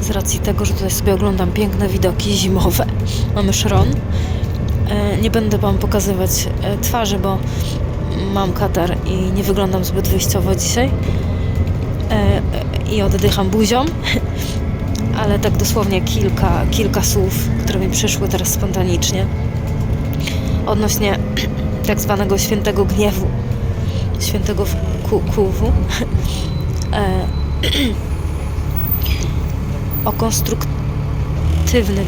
z racji tego, że tutaj sobie oglądam piękne widoki zimowe. Mamy szron. E, Nie będę Wam pokazywać e, twarzy, bo mam katar i nie wyglądam zbyt wyjściowo dzisiaj. E, I oddycham buzią. Ale tak dosłownie kilka, kilka słów, które mi przyszły teraz spontanicznie. Odnośnie tak zwanego świętego gniewu. Świętego ku- kuwu. O konstruktywnym,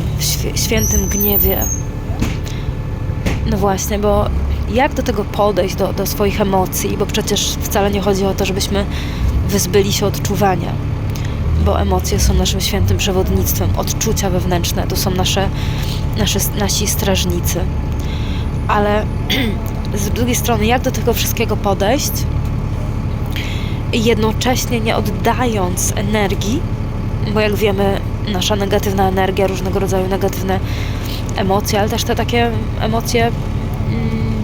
świętym gniewie. No właśnie, bo jak do tego podejść, do, do swoich emocji, bo przecież wcale nie chodzi o to, żebyśmy wyzbyli się odczuwania, bo emocje są naszym świętym przewodnictwem, odczucia wewnętrzne to są nasze, nasze, nasi strażnicy. Ale z drugiej strony, jak do tego wszystkiego podejść, jednocześnie nie oddając energii, bo jak wiemy, nasza negatywna energia, różnego rodzaju negatywne emocje, ale też te takie emocje, mm,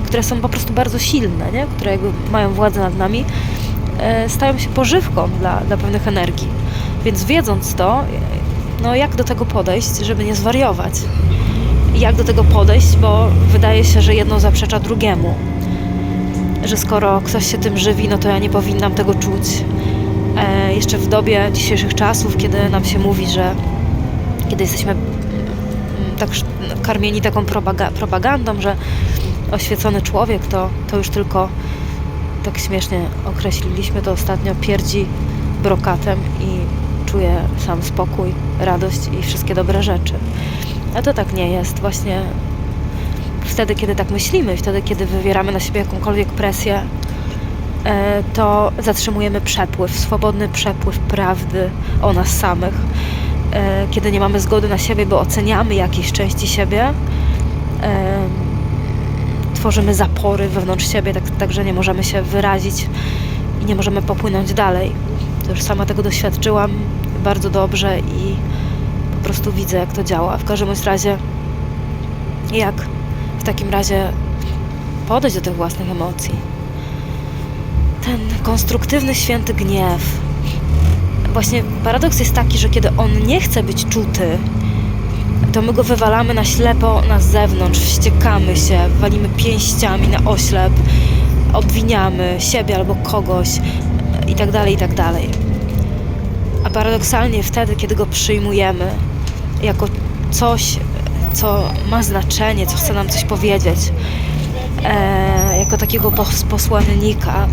które są po prostu bardzo silne, nie? które jakby mają władzę nad nami, e, stają się pożywką dla, dla pewnych energii. Więc wiedząc to, no jak do tego podejść, żeby nie zwariować? Jak do tego podejść, bo wydaje się, że jedno zaprzecza drugiemu że skoro ktoś się tym żywi, no to ja nie powinnam tego czuć. Jeszcze w dobie dzisiejszych czasów, kiedy nam się mówi, że kiedy jesteśmy mm, tak karmieni taką propaga- propagandą, że oświecony człowiek to, to już tylko tak śmiesznie określiliśmy to ostatnio, pierdzi brokatem i czuje sam spokój, radość i wszystkie dobre rzeczy. A to tak nie jest. Właśnie wtedy, kiedy tak myślimy, wtedy, kiedy wywieramy na siebie jakąkolwiek presję, to zatrzymujemy przepływ, swobodny przepływ prawdy o nas samych. E, Kiedy nie mamy zgody na siebie, bo oceniamy jakieś części siebie, e, tworzymy zapory wewnątrz siebie, tak, tak że nie możemy się wyrazić i nie możemy popłynąć dalej. To już sama tego doświadczyłam bardzo dobrze i po prostu widzę, jak to działa. W każdym razie, jak w takim razie podejść do tych własnych emocji. Ten konstruktywny, święty gniew. Właśnie paradoks jest taki, że kiedy on nie chce być czuty, to my go wywalamy na ślepo na zewnątrz, wściekamy się, walimy pięściami na oślep, obwiniamy siebie albo kogoś i tak dalej, i tak. A paradoksalnie wtedy, kiedy go przyjmujemy jako coś, co ma znaczenie, co chce nam coś powiedzieć, e, jako takiego pos- posłannika,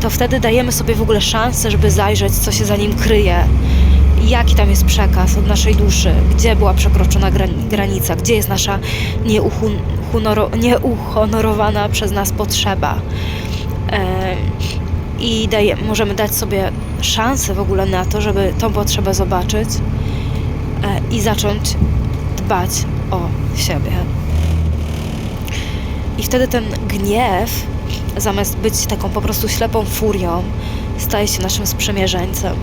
to wtedy dajemy sobie w ogóle szansę, żeby zajrzeć, co się za nim kryje, jaki tam jest przekaz od naszej duszy, gdzie była przekroczona grani- granica, gdzie jest nasza nieuhonorowana przez nas potrzeba. E, I daje, możemy dać sobie szansę w ogóle na to, żeby tą potrzebę zobaczyć e, i zacząć dbać o siebie. I wtedy ten gniew, zamiast być taką po prostu ślepą furią, staje się naszym sprzymierzeńcem.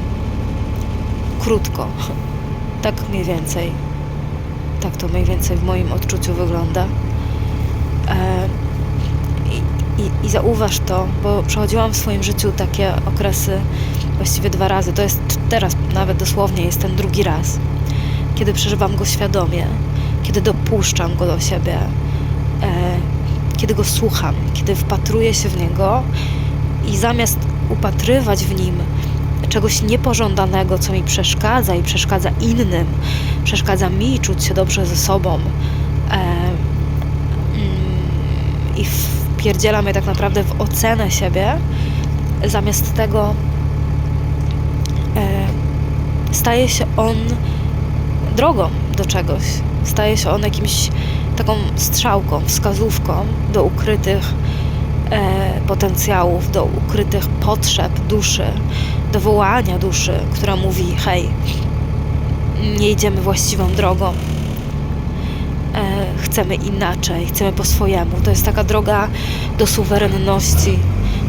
Krótko. Tak mniej więcej. Tak to mniej więcej w moim odczuciu wygląda. E, i, i, zauważ to, bo przechodziłam w swoim życiu takie okresy właściwie dwa razy. To jest teraz nawet dosłownie jest ten drugi raz, kiedy przeżywam go świadomie, kiedy dopuszczam go do siebie, e, kiedy go słucham, kiedy wpatruję się w niego i zamiast upatrywać w nim czegoś niepożądanego, co mi przeszkadza i przeszkadza innym, przeszkadza mi czuć się dobrze ze sobą e, mm, i wpierdzielam je tak naprawdę w ocenę siebie, zamiast tego e, staje się on drogą do czegoś. Staje się on jakimś taką strzałką, wskazówką do ukrytych e, potencjałów, do ukrytych potrzeb duszy, do wołania duszy, która mówi: Hej, nie idziemy właściwą drogą. E, chcemy inaczej, chcemy po swojemu. To jest taka droga do suwerenności,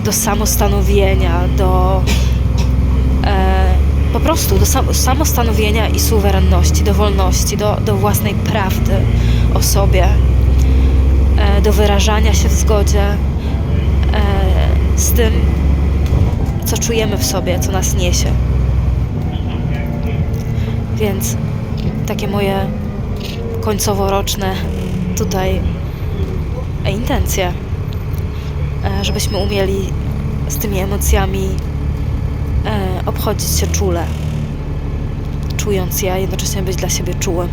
do samostanowienia, do e, po prostu do sam, samostanowienia i suwerenności, do wolności, do, do własnej prawdy o sobie, e, do wyrażania się w zgodzie e, z tym, co czujemy w sobie, co nas niesie. Więc takie moje końcoworoczne tutaj intencje, e, żebyśmy umieli z tymi emocjami obchodzić się czule, czując je, a jednocześnie być dla siebie czułym.